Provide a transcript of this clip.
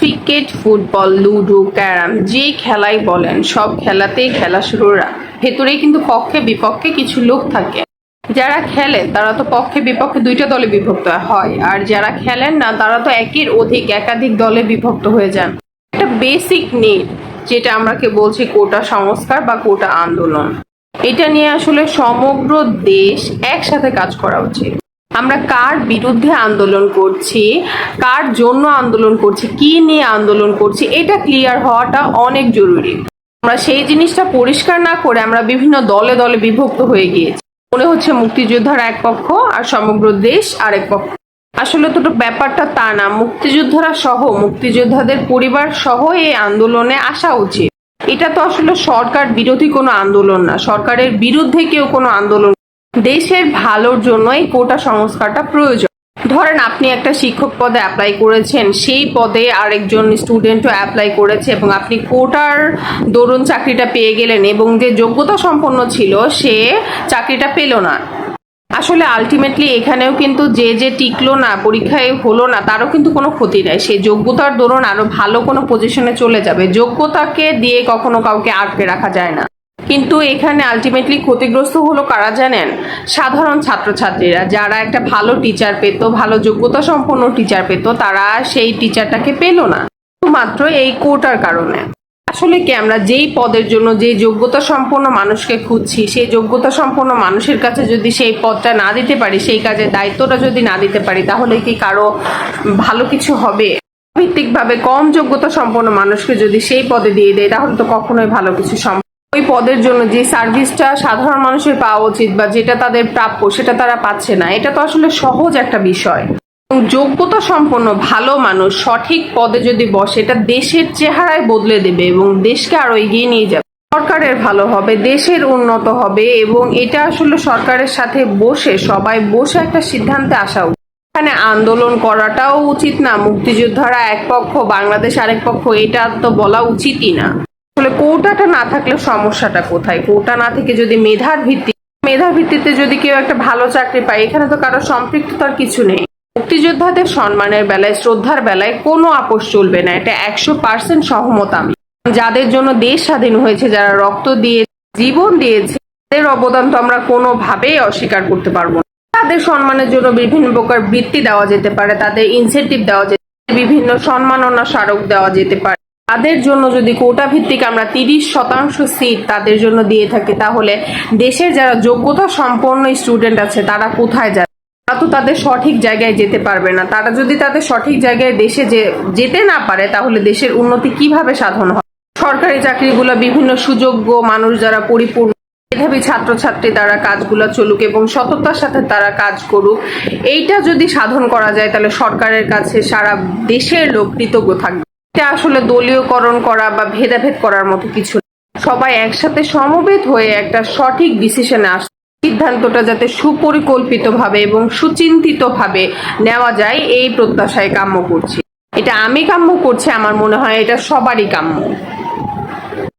Cricket, football, ludo, carrom, যে খেলাই বলেন, সব খেলাতেই খেলা শুরুর ভেতরেই কিন্তু পক্ষে বিপক্ষে কিছু লোক থাকে। যারা খেলে, তারা তো পক্ষে বিপক্ষে দুইটা দলে বিভক্ত হয়। আর যারা খেলেন না, তারা তো একের অধিক একাধিক দলে বিভক্ত হয়ে যান। একটা বেসিক নিড যেটা আমরা কে বলছি কোটা সংস্কার বা কোটা আন্দোলন। এটা নিয়ে আসলে সমগ্র দেশ একসাথে কাজ করা উচিত। আমরা কার বিরুদ্ধে আন্দোলন করছি, কার জন্য আন্দোলন করছি, কি নিয়ে আন্দোলন করছি, এটা ক্লিয়ার হওয়াটা অনেক জরুরি। আমরা সেই জিনিসটা পরিষ্কার না করে আমরা বিভিন্ন দলে দলে বিভক্ত হয়ে গিয়েছি। মনে হচ্ছে মুক্তিযোদ্ধার এক পক্ষ আর সমগ্র দেশ আরেক পক্ষ। আসলে তো ব্যাপারটা তা না, মুক্তিযোদ্ধারা সহ, মুক্তিযোদ্ধাদের পরিবার সহ এই আন্দোলনে আসা উচিত। এটা তো আসলে সরকার বিরোধী কোনো আন্দোলন না, সরকারের বিরুদ্ধে কেউ কোনো আন্দোলন দেশের ভালোর জন্য এই কোটা সংস্কারটা প্রয়োজন। ধরেন আপনি একটা শিক্ষক পদে অ্যাপ্লাই করেছেন, সেই পদে আরেকজন স্টুডেন্টও অ্যাপ্লাই করেছে এবং আপনি কোটার দরুন চাকরিটা পেয়ে গেলেন এবং যে যোগ্যতা সম্পন্ন ছিল, সে চাকরিটা পেল না। আসলে আলটিমেটলি এখানেও কিন্তু যে যে টিকলো না, পরীক্ষায় হলো না, তারও কিন্তু কোনো ক্ষতি নাই। সে যোগ্যতার দরুন আরও ভালো কোনো পজিশনে চলে যাবে। যোগ্যতাকে দিয়ে কখনো কাউকে আটকে রাখা যায় না। কিন্তু এখানে আলটিমেটলি ক্ষতিগ্রস্ত হলো কারা জানেন? সাধারণ ছাত্রছাত্রীরা। যারা একটা ভালো টিচার পেত, ভালো যোগ্যতা সম্পন্ন টিচার পেত, তারা সেই টিচারটাকে পেল না। শুধুমাত্র এই কোটার কারণে। আসলে কি আমরা যেই পদের জন্য যে যোগ্যতা সম্পন্ন মানুষকে খুঁজছি, সেই যোগ্যতা সম্পন্ন মানুষের কাছে যদি সেই পদটা না দিতে পারি, সেই কাজের দায়িত্বটা যদি না দিতে পারি, তাহলে কি কারও ভালো কিছু হবে? ভিত্তিকভাবে কম যোগ্যতা সম্পন্ন মানুষকে যদি সেই পদে দিয়ে দেয়, তাহলে তো কখনোই ভালো কিছু সম্ভব পদের জন্য যে সার্ভিসটা সাধারণ মানুষের পাওয়া উচিত বা যেটা তাদের প্রাপ্য, সেটা তারা পাচ্ছে না, এটা তো আসলে সহজ একটা বিষয়। যোগ্যতা সম্পন্ন, ভালো মানুষ, সঠিক পদে যদি বসে, এটা দেশের চেহারায় বদলে দেবে এবং দেশকে আরও এগিয়ে নিয়ে যাবে। সরকারের ভালো হবে, দেশের উন্নত হবে এবং এটা আসলে সরকারের সাথে বসে, সবাই বসে একটা সিদ্ধান্তে আসা উচিত। এখানে আন্দোলন করাটাও উচিত না, মুক্তিযোদ্ধারা এক পক্ষ, বাংলাদেশ আরেক পক্ষ, এটা তো বলা উচিতই না। কোটাটা না থাকলে সমস্যাটা কোথায়? কোটা না থেকে যদি মেধার ভিত্তি মেধার ভিত্তিতে যদি কেউ একটা ভালো চাকরি পায় এখানে তো কারও সম্পৃক্ততার কিছু নেই। মুক্তিযোদ্ধাদের সম্মানের বেলায় শ্রদ্ধার বেলায় কোনো আপোষ চলবে না। এটা একশো পার্সেন্ট সহমত আমি। যাদের জন্য দেশ স্বাধীন হয়েছে যারা রক্ত দিয়ে জীবন দিয়েছে তাদের অবদান তো আমরা কোনোভাবেই অস্বীকার করতে পারব না। তাদের সম্মানের জন্য বিভিন্ন প্রকার বৃত্তি দেওয়া যেতে পারে তাদের ইনসেন্টিভ দেওয়া যেতে পারে, বিভিন্ন সম্মাননা স্মারক দেওয়া যেতে পারে। তাদের জন্য যদি কোটা ভিত্তিক আমরা তিরিশ শতাংশ সিট তাদের জন্য দিয়ে থাকি, তাহলে দেশের যারা যোগ্যতা সম্পন্ন স্টুডেন্ট আছে, তারা কোথায় যাবে? তারা তো তাদের সঠিক জায়গায় যেতে পারবে না। তারা যদি তাদের সঠিক জায়গায় দেশে যে- যেতে না পারে, তাহলে দেশের উন্নতি কীভাবে সাধন হয়? সরকারি চাকরিগুলো, বিভিন্ন সুযোগ্য মানুষ যারা পরিপূর্ণ, মেধাবী ছাত্রছাত্রী, তারা কাজগুলো চলুক এবং সততার সাথে তারা কাজ করুক, এইটা যদি সাধন করা যায়, তাহলে সরকারের কাছে সারা দেশের লোক কৃতজ্ঞ থাকবে। এটা আসলে দলীয়করণ করা বা ভেদাভেদ করার মতো কিছু। সবাই একসাথে সমবেত হয়ে একটা সঠিক ডিসিশনে আস সিদ্ধান্তটা যাতে সুপরিকল্পিতভাবে এবং সুচিন্তিতভাবে নেওয়া যায়, এই প্রত্যাশায় কাম্য করছি। এটা আমি কাম্য করছি, আমার মনে হয় এটা সবারই কাম্য।